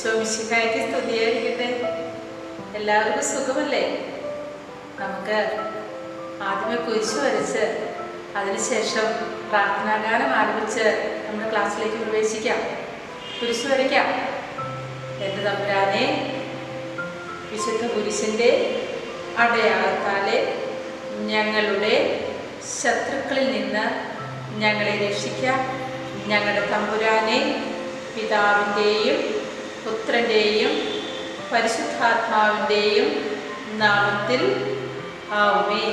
ഈശോമിശിഹായ്ക്ക് സ്തുതിയായിരിക്കട്ടെ. എല്ലാവർക്കും സുഖമല്ലേ? നമുക്ക് ആദ്യമേ കുരിശ് വരച്ച് അതിനുശേഷം പ്രാർത്ഥനാഗാനം ആരംഭിച്ച് നമ്മുടെ ക്ലാസ്സിലേക്ക് പ്രവേശിക്കാം. കുരിശ് വരയ്ക്കാം. എന്റെ തമ്പുരാനെ വിശുദ്ധ കുരിശിന്റെ അടയാളത്താലെ ഞങ്ങളുടെ ശത്രുക്കളിൽ നിന്ന് ഞങ്ങളെ രക്ഷിക്കാം. ഞങ്ങളുടെ തമ്പുരാനെ പിതാവിന്റെയും പുത്രന്റെയും പരിശുദ്ധാത്മാവിന്റെയും നാമത്തിൽ. ആവുമേ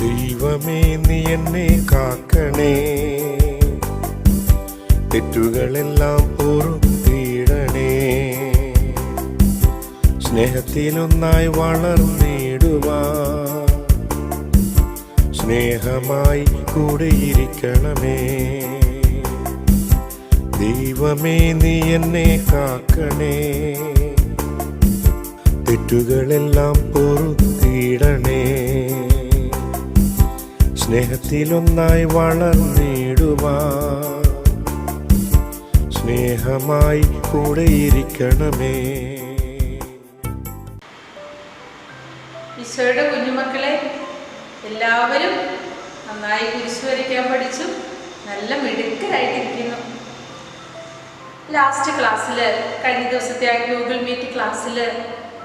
ദൈവമേ നീ എന്നെ കാക്കണേ. തെറ്റുകളെല്ലാം പൊറുത്തിടണേ. സ്നേഹത്തിലൊന്നായി വളർന്നിടുവാ സ്നേഹമായി കൂടെയിരിക്കണമേ. ദൈവമേ നീ എന്നെ കാക്കണേ. തെറ്റുകളെല്ലാം പൊറുത്തിടണേ. സ്നേഹത്തിലൊന്നായി വളർന്നിടുവാ സ്നേഹമായി കൂടെയിരിക്കണമേ ഈശോയുടെ കുഞ്ഞുമക്കളെ എല്ലാവരും നന്നായി കുരിശ് വരയ്ക്കാൻ പഠിച്ചു നല്ല മിടുക്കരായിട്ടിരിക്കുന്നു. ലാസ്റ്റ് ക്ലാസ്സിൽ കഴിഞ്ഞ ദിവസത്തെ ആ ഗൂഗിൾ മീറ്റ് ക്ലാസ്സിൽ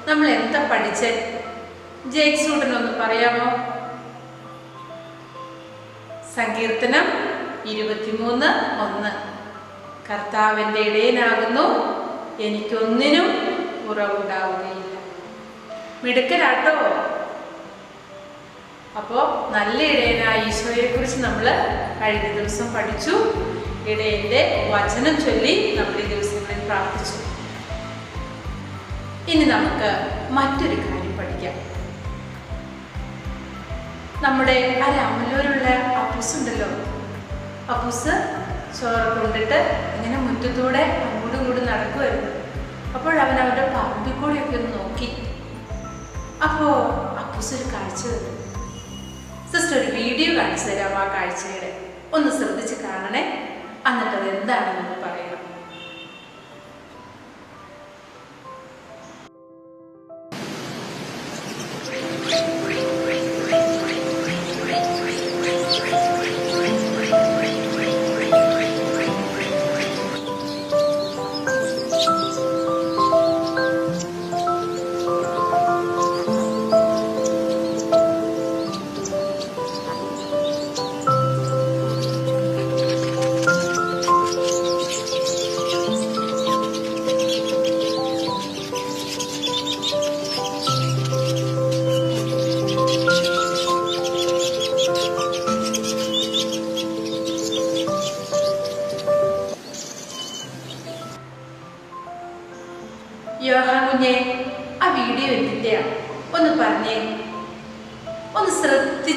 നമ്മൾ എന്താ പഠിച്ചത് സ്റ്റുഡന്റ് പറയാമോ? സങ്കീർത്തനം ഇരുപത്തിമൂന്ന് ഒന്ന്. കർത്താവിന്റെ ഇടയനാകുന്നു. എനിക്കൊന്നിനും കുറവുണ്ടാവുകയില്ല മിടുക്കരാട്ടോ. അപ്പോൾ നല്ല ഇടയനായ ഈശോയെക്കുറിച്ച് നമ്മൾ കഴിഞ്ഞ ദിവസം പഠിച്ചു. ഇടയന്റെ വചനം ചൊല്ലി നമ്മൾ ഈ ദിവസങ്ങളിൽ പ്രാർത്ഥിച്ചു. ഇനി നമുക്ക് മറ്റൊരു കാര്യം പഠിക്കാം. നമ്മുടെ ആ രാമല്ലൂരുള്ള അപ്പൂസ് ഉണ്ടല്ലോ അപ്പൂസ് ചോറ് കൊണ്ടിട്ട് ഇങ്ങനെ മുറ്റത്തൂടെ അങ്ങോട്ടും ഇങ്ങോട്ടും നടക്കുമായിരുന്നു അപ്പോൾ അവൻ അവരുടെ പറമ്പിൽ കൂടെയൊക്കെ ഒന്ന് നോക്കി. അപ്പോൾ അപ്പൂസ് ഒരു കാഴ്ച തന്നു സിസ്റ്റർ ഒരു വീഡിയോ കാണിച്ചു തരാം ആ കാഴ്ചയുടെ. ഒന്ന് ശ്രദ്ധിച്ച് കാണണേ. എന്നിട്ട് അത് എന്താണെന്ന് പറയണം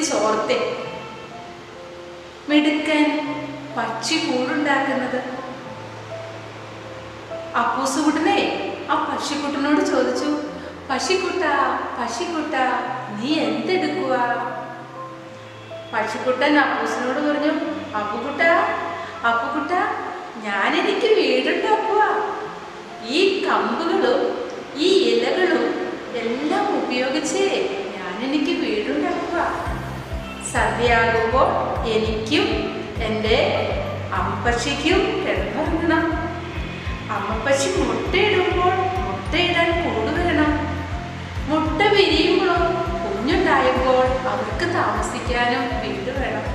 ശ്രദ്ധിച്ചോർത്തെ മിടുക്കൻ പക്ഷി കൂടുണ്ടാക്കുന്നത്. അപ്പൂസുകുട്ടനെ ആ പക്ഷിക്കുട്ടനോട് ചോദിച്ചു പശിക്കുട്ട പശിക്കുട്ട നീ എന്തെടുക്കുക പക്ഷിക്കുട്ടൻ അപ്പൂസിനോട് പറഞ്ഞു അപ്പുകുട്ട അപ്പുകുട്ട ഞാനെനിക്ക് വീടുണ്ടാക്കുക ഈ കമ്പുകളും ഈ ഇലകളും എല്ലാം ഉപയോഗിച്ച് ഞാൻ എനിക്ക് വീടുണ്ടാക്കുക സന്ധ്യയാകുമ്പോൾ എനിക്കും എന്റെ അമ്മപ്പശിക്കും കിടന്നുറങ്ങണം അമ്മപ്പശി മുട്ടയിടുമ്പോൾ മുട്ടയിടാൻ കൂട് വേണം മുട്ട വിരിയുമ്പോഴോ കുഞ്ഞുണ്ടായപ്പോൾ അവർക്ക് താമസിക്കാനും വീട് വേണം.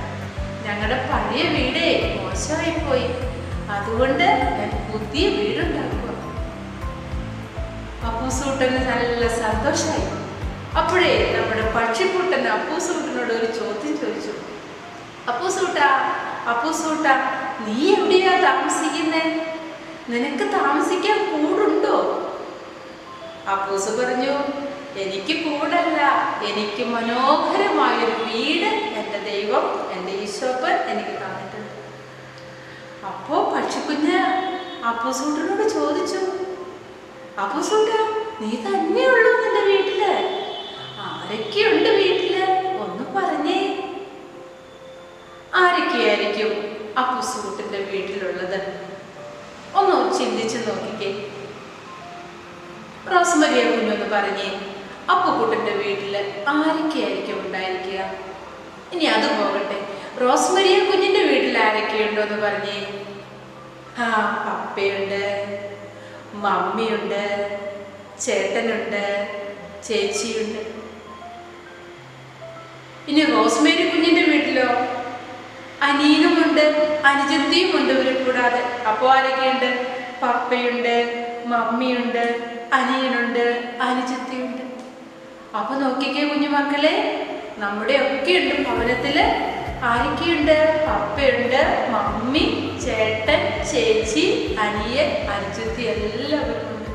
ഞങ്ങളുടെ പഴയ വീടേ മോശമായിപ്പോയി. അതുകൊണ്ട് ഞാൻ പുതിയ വീടുണ്ടാക്കുക. അപ്പൂസൂട്ടന് നല്ല സന്തോഷമായി. അപ്പോഴേ നമ്മുടെ പക്ഷിക്കൂട്ടൻ അപ്പൂസൂട്ടനോട് ഒരു ചോദ്യം ചോദിച്ചു. അപ്പൂസൂട്ട അപ്പൂസൂട്ട നീ എവിടെയാ താമസിക്കുന്നേ? നിനക്ക് താമസിക്കാൻ കൂടുണ്ടോ? അപ്പൂസ് പറഞ്ഞു എനിക്ക് കൂടല്ല. എനിക്ക് മനോഹരമായൊരു വീട് എന്റെ ദൈവം എന്റെ ഈശോപ്പൻ എനിക്ക് തന്നിട്ടുണ്ട്. അപ്പോ പക്ഷിക്കുഞ്ഞ് അപ്പൂസൂട്ടനോട് ചോദിച്ചു അപ്പൂസൂട്ട നീ തന്നെയുള്ളൂ നിന്റെ വീട്ടിൽ? ആരൊക്കെയുണ്ട് വീട്ടിൽ? ഒന്ന് പറഞ്ഞേ. ആരൊക്കെയായിരിക്കും ആ പുസ്സുകൂട്ടിന്റെ വീട്ടിലുള്ളത്? ഒന്ന് ചിന്തിച്ചു നോക്കിക്കേ. റോസ്മരിയ കുഞ്ഞൊന്ന് പറഞ്ഞേ അപ്പുക്കുട്ടന്റെ വീട്ടിൽ ആരൊക്കെയായിരിക്കും ഉണ്ടായിരിക്കുക? ഇനി അത് പോകട്ടെ. റോസ്മരിയ കുഞ്ഞിന്റെ വീട്ടിൽ ആരൊക്കെയുണ്ടോ എന്ന് പറഞ്ഞേ. ആ പപ്പയുണ്ട് മമ്മിയുണ്ട് ചേട്ടനുണ്ട് ചേച്ചിയുണ്ട്. ഇനി റോസ്മേരി കുഞ്ഞിന്റെ വീട്ടിലോ? അനിയനുമുണ്ട് അനുജത്തിയും ഉണ്ട് ഇവരെ കൂടാതെ. അപ്പോൾ ആരൊക്കെയുണ്ട്? പപ്പയുണ്ട് മമ്മിയുണ്ട് അനിയനുണ്ട് അനുജത്തിയുണ്ട്. അപ്പൊ നോക്കിക്കേ കുഞ്ഞുമക്കളെ നമ്മുടെ ഒക്കെ ഉണ്ട് ഭവനത്തിൽ. ആരൊക്കെയുണ്ട്? പപ്പയുണ്ട് മമ്മി ചേട്ടൻ ചേച്ചി അനിയൻ അനുജത്തി എല്ലാവരും ഉണ്ട്.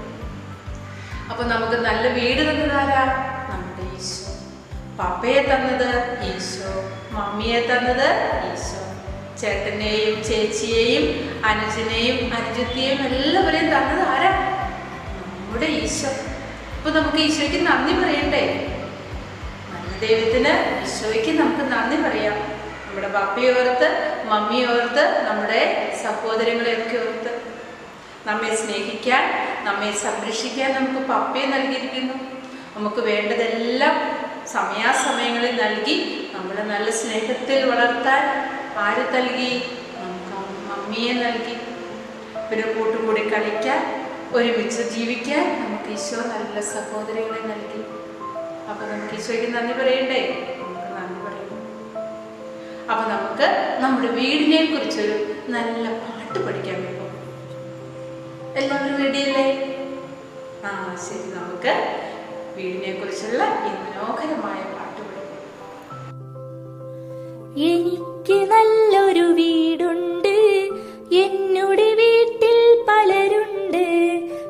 അപ്പൊ നമുക്ക് നല്ല വീട് തന്നതാരാ? പപ്പയെ തന്നത് ഈശോ മമ്മിയെ തന്നത് ഈശോ. ചേട്ടനെയും ചേച്ചിയെയും അനുജനെയും അനുജത്തിയെയും എല്ലാവരെയും തന്നത് ആരാ? നമ്മുടെ ഈശോ. അപ്പൊ നമുക്ക് ഈശോയ്ക്ക് നന്ദി പറയണ്ടേ? നല്ല ദൈവത്തിന് ഈശോയ്ക്ക് നമുക്ക് നന്ദി പറയാം. നമ്മുടെ പപ്പയെ ഓർത്ത് മമ്മിയെ ഓർത്ത് നമ്മുടെ സഹോദരങ്ങളെയൊക്കെ ഓർത്ത്. നമ്മെ സ്നേഹിക്കാൻ നമ്മെ സംരക്ഷിക്കാൻ നമുക്ക് പപ്പയെ നൽകിയിരിക്കുന്നു. നമുക്ക് വേണ്ടതെല്ലാം സമയാസമയങ്ങളിൽ നൽകി നമ്മളെ നല്ല സ്നേഹത്തിൽ വളർത്താൻ ആര് നൽകി? നമുക്ക് മമ്മിയെ നൽകി. പിന്നെ കൂട്ടുകൂടി കളിക്കാൻ ഒരുമിച്ച് ജീവിക്കാൻ നമുക്ക് ഈശോ നല്ല സഹോദരങ്ങളെ നൽകി. അപ്പൊ നമുക്ക് ഈശോയ്ക്ക് നന്ദി പറയണ്ടേ? നമുക്ക് നന്ദി പറയണം അപ്പൊ നമുക്ക് നമ്മുടെ വീടിനെ കുറിച്ചൊരു നല്ല പാട്ട് പഠിക്കാൻ വേണ്ടി എല്ലാവരും റെഡിയല്ലേ ആ ശരി. നമുക്ക് വീടിനെ കുറിച്ചുള്ള ഈ മനോഹരമായ പാട്ട് പഠിക്കാം എനിക്ക് നല്ലൊരു വീടുണ്ട്. എന്നുടെ വീട്ടിൽ പലരുണ്ട്.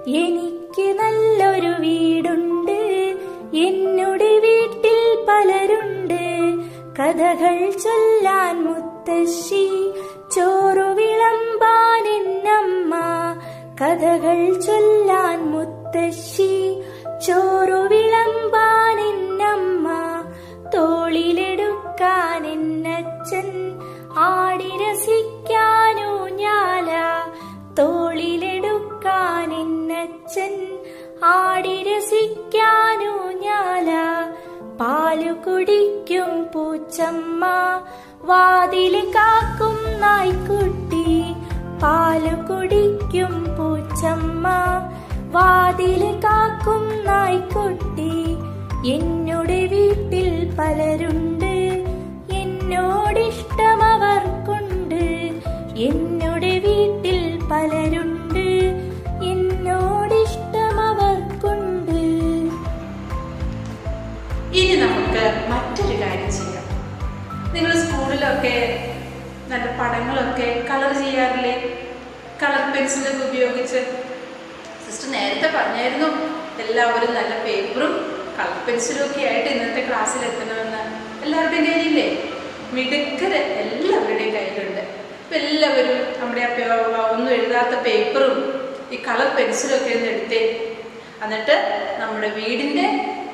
എനിക്ക് നല്ലൊരു വീടുണ്ട്. എന്നുടെ വീട്ടിൽ പലരുണ്ട്. കഥകൾ ചൊല്ലാൻ മുത്തശ്ശി ചോറു വിളമ്പാൻ എന്നമ്മ. കഥകൾ ചൊല്ലാൻ മുത്തശ്ശി ചോറു ആടി രസിക്കാനോ ഞാല തോളിലെടുക്കാൻ എന്നച്ഛൻ ആടിരസിക്കാനോ ഞാല പാലു കുടിക്കും പൂച്ചമ്മ. വാതിൽ കാക്കും നായ്ക്കുട്ടി പാലു കുടിക്കും പൂച്ചമ്മ. വാതിൽ കാക്കും നായ്ക്കുട്ടി എന്നോട് വീട്ടിൽ പലരുണ്ട്. എന്നോടിഷ്ടം അവർക്കുണ്ട് എന്നോട് വീട്ടിൽ പലരുണ്ട്. എന്നോടിഷ്ടം അവർക്കുണ്ട് ഇനി നമുക്ക് മറ്റൊരു കാര്യം ചെയ്യാം. നിങ്ങൾ സ്കൂളിലൊക്കെ നല്ല പടങ്ങളൊക്കെ കളർ ചെയ്യാറില്ലേ? കളർ പെൻസിലൊക്കെ ഉപയോഗിച്ച്. സിസ്റ്റർ നേരത്തെ പറഞ്ഞായിരുന്നു എല്ലാവരും നല്ല പേപ്പറും കളർ പെൻസിലും ഒക്കെ ആയിട്ട് ഇന്നത്തെ ക്ലാസ്സിൽ എത്തണമെന്ന്. എല്ലാവരുടെയും കയ്യിലില്ലേ മിടുക്കര് എല്ലാവരുടെയും കയ്യിലുണ്ട്. ഇപ്പം എല്ലാവരും നമ്മുടെ ആ ഒന്നും എഴുതാത്ത പേപ്പറും ഈ കളർ പെൻസിലും ഒക്കെ ഒന്ന് എടുത്തേ. എന്നിട്ട് നമ്മുടെ വീടിന്റെ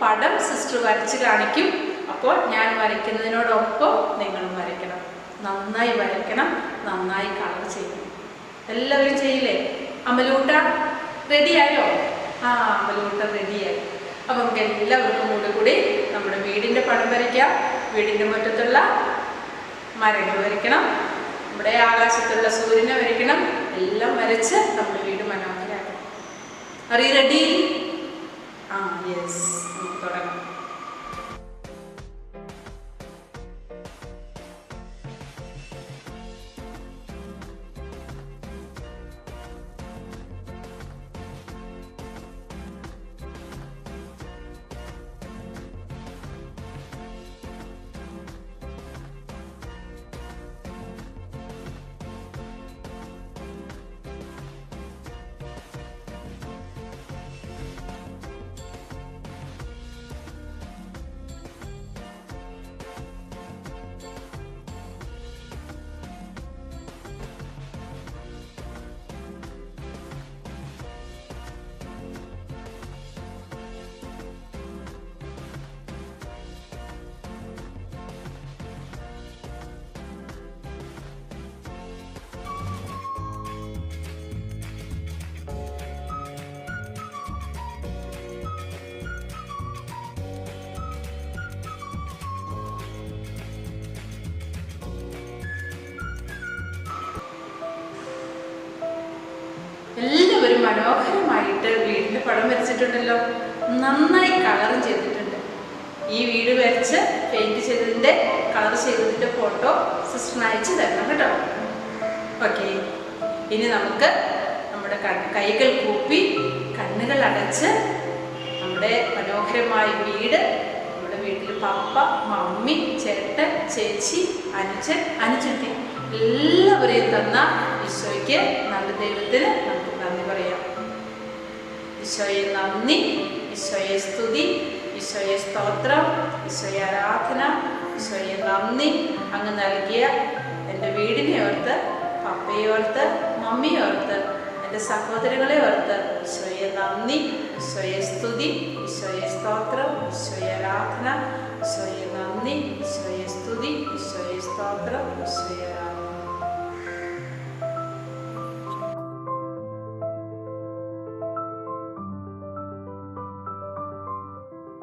പടം സിസ്റ്റർ വരച്ച് കാണിക്കും. അപ്പോൾ ഞാൻ വരയ്ക്കുന്നതിനോടൊപ്പം നിങ്ങളും വരയ്ക്കണം. നന്നായി വരയ്ക്കണം നന്നായി കളർ ചെയ്യണം. എല്ലാവരും ചെയ്യില്ലേ? അമലൂട്ട റെഡിയായോ ആ അമലൂട്ട റെഡിയായി അപ്പം നമുക്ക് എല്ലാവർക്കും കൂടെ കൂടി നമ്മുടെ വീടിന്റെ പടം വരയ്ക്കാം. വീടിന്റെ മുറ്റത്തുള്ള മരങ്ങൾ വരയ്ക്കണം. നമ്മുടെ ആകാശത്തുള്ള സൂര്യനെ വരയ്ക്കണം. എല്ലാം വരച്ച് നമ്മുടെ വീട് മനോഹരമാക്കണം. അറിയ റെഡി ആ യെസ് നമുക്ക് തുടങ്ങാം. ഒരു മനോഹരമായിട്ട് വീടിന്റെ പടം വരച്ചിട്ടുണ്ടല്ലോ. നന്നായി കളറും ചെയ്തിട്ടുണ്ട്. ഈ വീട് വരച്ച് പെയിന്റ് ചെയ്തതിന്റെ കളർ ചെയ്തതിന്റെ ഫോട്ടോ സിസ്റ്ററിന് അയച്ചു തരണം കേട്ടോ. ഓക്കെ ഇനി നമുക്ക് നമ്മുടെ കൈകൾ കൂപ്പി കണ്ണുകൾ അടച്ച് നമ്മുടെ മനോഹരമായ വീട് നമ്മുടെ വീട്ടിൽ പപ്പ മമ്മി ചേട്ടൻ ചേച്ചി അനുജൻ അനുജത്തി എല്ലാവരെയും തന്ന ഈശോയ്ക്ക് നല്ല ദൈവത്തിന് ഈശോയെ നന്ദി ഈശോയെ സ്തുതി ഈശോയെ സ്തോത്രം ഈശോയെ ആരാധന ഈശോയെ നന്ദി. അങ്ങ് നൽകിയ എന്റെ വീടിനെ ഓർത്ത് പപ്പയെ ഓർത്ത് മമ്മിയെ ഓർത്ത് എന്റെ സഹോദരങ്ങളെ ഓർത്ത് ഈശോയെ നന്ദി ഈശോയെ സ്തുതി ഈശോയെ സ്തോത്രം ഈശോയെ ആരാധന ഈശോയെ നന്ദി ഈശോയെ സ്തുതി ഈശോയെ സ്തോത്രം ഈശോയെ ആരാധന.